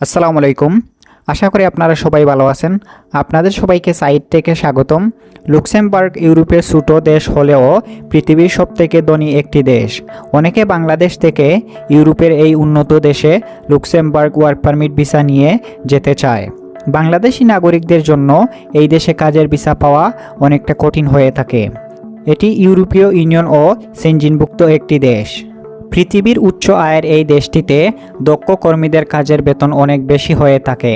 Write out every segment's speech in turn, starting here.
আসসালামু আলাইকুম। আশা করি আপনারা সবাই ভালো আছেন। আপনাদের সবাইকে সাইট থেকে স্বাগতম। লুক্সেমবার্গ ইউরোপের ছোটো দেশ হলেও পৃথিবীর সবথেকে ধনী একটি দেশ। অনেকে বাংলাদেশ থেকে ইউরোপের এই উন্নত দেশে লুক্সেমবার্গ ওয়ার্ক পারমিট ভিসা নিয়ে যেতে চায়। বাংলাদেশি নাগরিকদের জন্য এই দেশে কাজের ভিসা পাওয়া অনেকটা কঠিন হয়ে থাকে। এটি ইউরোপীয় ইউনিয়ন ও সেনজিনভুক্ত একটি দেশ। পৃথিবীর উচ্চ আয়ের এই দেশটিতে দক্ষ কর্মীদের কাজের বেতন অনেক বেশি হয়ে থাকে।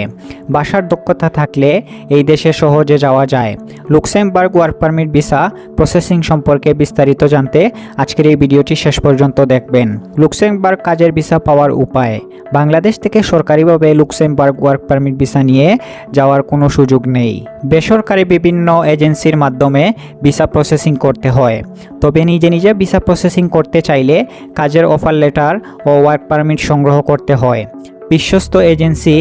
ভাষার দক্ষতা থাকলে এই দেশে সহজে যাওয়া যায়। Luxembourg work permit visa processing সম্পর্কে বিস্তারিত জানতে আজকের এই ভিডিওটি শেষ পর্যন্ত দেখবেন। লুক্সেমবার্গ কাজের ভিসা পাওয়ার উপায়। বাংলাদেশ থেকে সরকারিভাবে লুক্সেমবার্গ ওয়ার্ক পারমিট ভিসা নিয়ে যাওয়ার কোনো সুযোগ নেই। বেসরকারি বিভিন্ন এজেন্সির মাধ্যমে ভিসা প্রসেসিং করতে হয়। তবে নিজে নিজে ভিসা প্রসেসিং করতে চাইলে কাজের অফার লেটার ও ওয়ার্ক পারমিট সংগ্রহ করতে হয়। বিশ্বস্ত এজেন্সি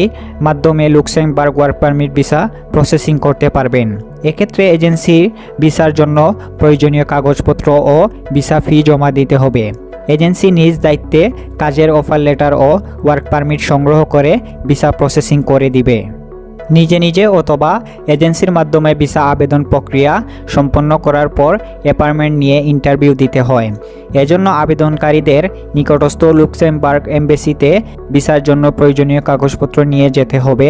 মাধ্যমে Luxembourg work permit visa processing করতে পারবেন। এক্ষেত্রে এজেন্সির ভিসার জন্য প্রয়োজনীয় কাগজপত্র ও ভিসা ফি জমা দিতে হবে। এজেন্সি নিজ দায়িত্বে কাজের অফার লেটার ও ওয়ার্ক পারমিট সংগ্রহ করে ভিসা প্রসেসিং করে দিবে। নিজে নিজে অথবা এজেন্সির মাধ্যমে ভিসা আবেদন প্রক্রিয়া সম্পন্ন করার পর অ্যাপার্টমেন্ট নিয়ে ইন্টারভিউ দিতে হয়। এজন্য আবেদনকারীদের নিকটস্থ লুক্সেমবার্গ এমবেসিতে ভিসার জন্য প্রয়োজনীয় কাগজপত্র নিয়ে যেতে হবে।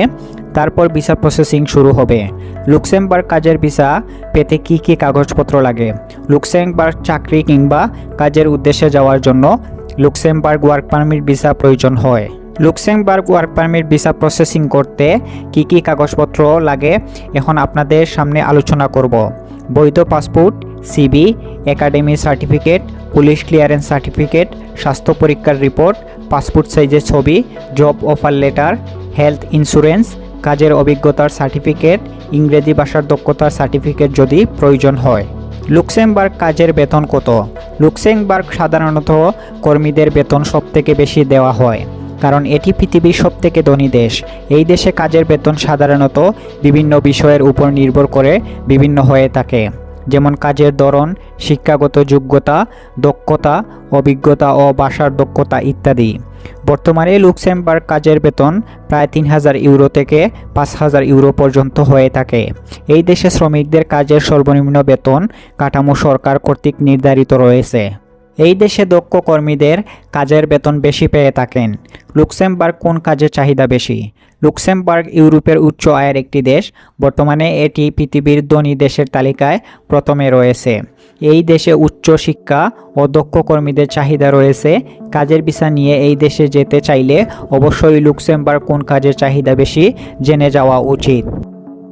তারপর ভিসা প্রসেসিং শুরু হবে। লুক্সেমবার্গ কাজের ভিসা পেতে কি কি কাগজপত্র লাগে? লুক্সেমবার্গ চাকরি কিংবা কাজের উদ্দেশ্যে যাওয়ার জন্য লুক্সেমবার্গ ওয়ার্ক পারমিট ভিসা প্রয়োজন হয়। Luxembourg work permit visa processing করতে কি কি কাগজপত্র লাগে এখন আপনাদের সামনে আলোচনা করব। বৈধ passport, CV, academy certificate, police clearance certificate, স্বাস্থ্য পরীক্ষার রিপোর্ট, পাসপোর্ট সাইজের ছবি, job offer letter, health insurance, কাজের অভিজ্ঞতার সার্টিফিকেট, ইংরেজি ভাষার দক্ষতার সার্টিফিকেট যদি প্রয়োজন হয়। লুক্সেমবার্গ কাজের বেতন কত? লুক্সেমবার্গ সাধারণত কর্মীদের বেতন সবথেকে বেশি দেওয়া হয়। কারণ এটি পৃথিবীর সবথেকে ধনী দেশ। এই দেশে কাজের বেতন সাধারণত বিভিন্ন বিষয়ের উপর নির্ভর করে বিভিন্ন হয়ে থাকে, যেমন কাজের ধরন, শিক্ষাগত যোগ্যতা, দক্ষতা, অভিজ্ঞতা ও ভাষার দক্ষতা ইত্যাদি। বর্তমানে লুক্সেমবার্গ কাজের বেতন প্রায় তিন হাজার ইউরো থেকে পাঁচ হাজার ইউরো পর্যন্ত হয়ে থাকে। এই দেশে শ্রমিকদের কাজের সর্বনিম্ন বেতন কাঠামো সরকার কর্তৃক নির্ধারিত রয়েছে। এই দেশে দক্ষ কর্মীদের কাজের বেতন বেশি পেয়ে থাকেন। লুক্সেমবার্গ কোন কাজের চাহিদা বেশি? লুক্সেমবার্গ ইউরোপের উচ্চ আয়ের একটি দেশ। বর্তমানে এটি পৃথিবীর ধনী দেশের তালিকায় প্রথমে রয়েছে। এই দেশে উচ্চ শিক্ষা ও দক্ষ কর্মীদের চাহিদা রয়েছে। কাজের ভিসা নিয়ে এই দেশে যেতে চাইলে অবশ্যই লুক্সেমবার্গ কোন কাজের চাহিদা বেশি জেনে যাওয়া উচিত।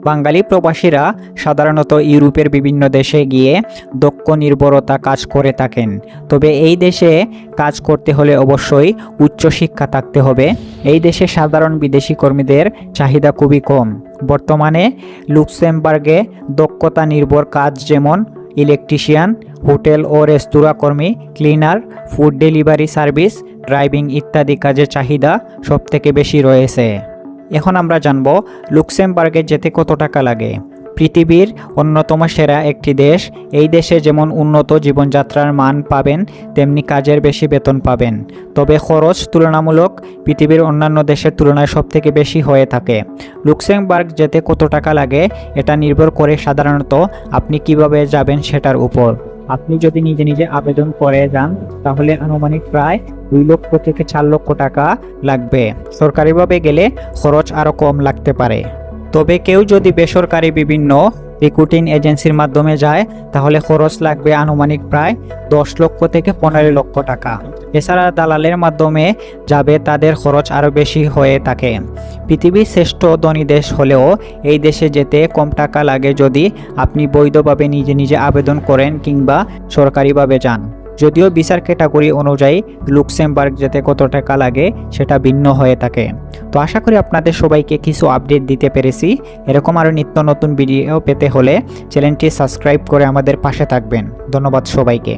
বাঙালি প্রবাসীরা সাধারণত ইউরোপের বিভিন্ন দেশে গিয়ে দক্ষ, নির্ভরতা কাজ করে থাকেন। তবে এই দেশে কাজ করতে হলে অবশ্যই উচ্চশিক্ষা থাকতে হবে। এই দেশে সাধারণ বিদেশি কর্মীদের চাহিদা খুবই কম। বর্তমানে লুক্সেমবার্গে দক্ষতা নির্ভর কাজ যেমন ইলেকট্রিশিয়ান, হোটেল ও রেস্তোরাঁ কর্মী, cleaner, food delivery service, driving ইত্যাদি কাজের চাহিদা সবথেকে বেশি রয়েছে। এখন আমরা জানব লুক্সেমবার্গে যেতে কত টাকা লাগে। পৃথিবীর অন্যতম সেরা একটি দেশ, এই দেশে যেমন উন্নত জীবনযাত্রার মান পাবেন, তেমনি কাজের বেশি বেতন পাবেন। তবে খরচ তুলনামূলক পৃথিবীর অন্যান্য দেশের তুলনায় সবথেকে বেশি হয়ে থাকে। লুক্সেমবার্গ যেতে কত টাকা লাগে, এটা নির্ভর করে সাধারণত আপনি কীভাবে যাবেন সেটার উপর। আপনি যদি নিজে নিজে আবেদন করে যান, তাহলে আনুমানিক প্রায় দুই লক্ষ থেকে চার লক্ষ টাকা লাগবে। সরকারিভাবে গেলে খরচ আরও কম লাগতে পারে। তবে কেউ যদি বেসরকারি বিভিন্ন রিক্রুটিং এজেন্সির মাধ্যমে যায়, তাহলে খরচ লাগবে আনুমানিক প্রায় দশ লক্ষ থেকে পনেরো লক্ষ টাকা। এছাড়া দালালের মাধ্যমে যাবে তাদের খরচ আরও বেশি হয়ে থাকে। পৃথিবীর শ্রেষ্ঠ ধনী দেশ হলেও এই দেশে যেতে কম টাকা লাগে যদি আপনি বৈধভাবে নিজে নিজে আবেদন করেন কিংবা সরকারিভাবে যান। যদিও বিচার ক্যাটাগরি অনুযায়ী লুক্সেমবার্গ যেতে কত টাকা লাগে, সেটা ভিন্ন হয়ে থাকে। তো আশা করি আপনাদের সবাইকে কিছু আপডেট দিতে পেরেছি। এরকম আরও নিত্য নতুন ভিডিও পেতে হলে চ্যানেলটি সাবস্ক্রাইব করে আমাদের পাশে থাকবেন। ধন্যবাদ সবাইকে।